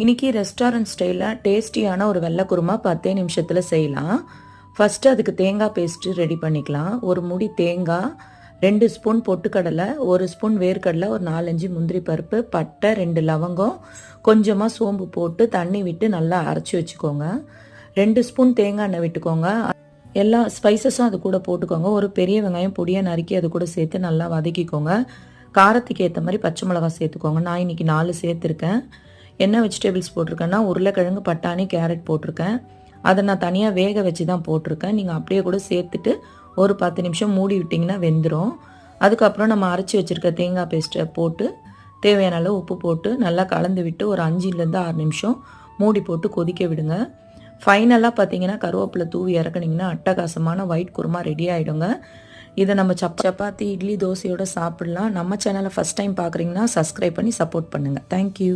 இன்னைக்கு ரெஸ்டாரண்ட் ஸ்டைலில் டேஸ்டியான ஒரு வெள்ளை குருமா பத்தே நிமிஷத்தில் செய்யலாம். ஃபஸ்ட்டு அதுக்கு தேங்காய் பேஸ்ட்டு ரெடி பண்ணிக்கலாம். ஒரு முடி தேங்காய் ரெண்டு ஸ்பூன் பொட்டுக்கடலை ஒரு ஸ்பூன் வேர்க்கடலை ஒரு நாலஞ்சு முந்திரி பருப்பு பட்டை ரெண்டு லவங்கம் கொஞ்சமாக சோம்பு போட்டு தண்ணி விட்டு நல்லா அரைச்சி வச்சுக்கோங்க. ரெண்டு ஸ்பூன் தேங்காய் எண்ணெய் விட்டுக்கோங்க. எல்லா ஸ்பைசஸும் அது கூட போட்டுக்கோங்க. ஒரு பெரிய வெங்காயம் பொடியாக நறுக்கி அது கூட சேர்த்து நல்லா வதக்கிக்கோங்க. காரத்துக்கு ஏற்ற மாதிரி பச்சை மிளகாய் சேர்த்துக்கோங்க. நான் இன்னைக்கு நாலு சேர்த்துருக்கேன். என்ன வெஜிடபிள்ஸ் போட்டிருக்கேன்னா உருளைக்கிழங்கு பட்டாணி கேரட் போட்டிருக்கேன். அதை நான் தனியாக வேக வச்சு தான் போட்டிருக்கேன். நீங்கள் அப்படியே கூட சேர்த்துட்டு ஒரு பத்து நிமிஷம் மூடி விட்டிங்கன்னா வெந்துடும் அதுக்கப்புறம் நம்ம அரைச்சி வச்சுருக்க தேங்காய் பேஸ்ட்டை போட்டு தேவையான அளவு உப்பு போட்டு நல்லா கலந்து விட்டு ஒரு அஞ்சுலேருந்து ஆறு நிமிஷம் மூடி போட்டு கொதிக்க விடுங்க. ஃபைனலாக பார்த்தீங்கன்னா கருவேப்பிலை தூவி இறக்குனீங்கன்னா அட்டகாசமான ஒயிட் குருமா ரெடி ஆகிடுங்க இதை நம்ம சப் சப்பாத்தி இட்லி தோசையோடு சாப்பிடலாம். நம்ம சேனலை ஃபஸ்ட் டைம் பார்க்குறீங்கன்னா சப்ஸ்கிரைப் பண்ணி சப்போர்ட் பண்ணுங்கள் தேங்க்யூ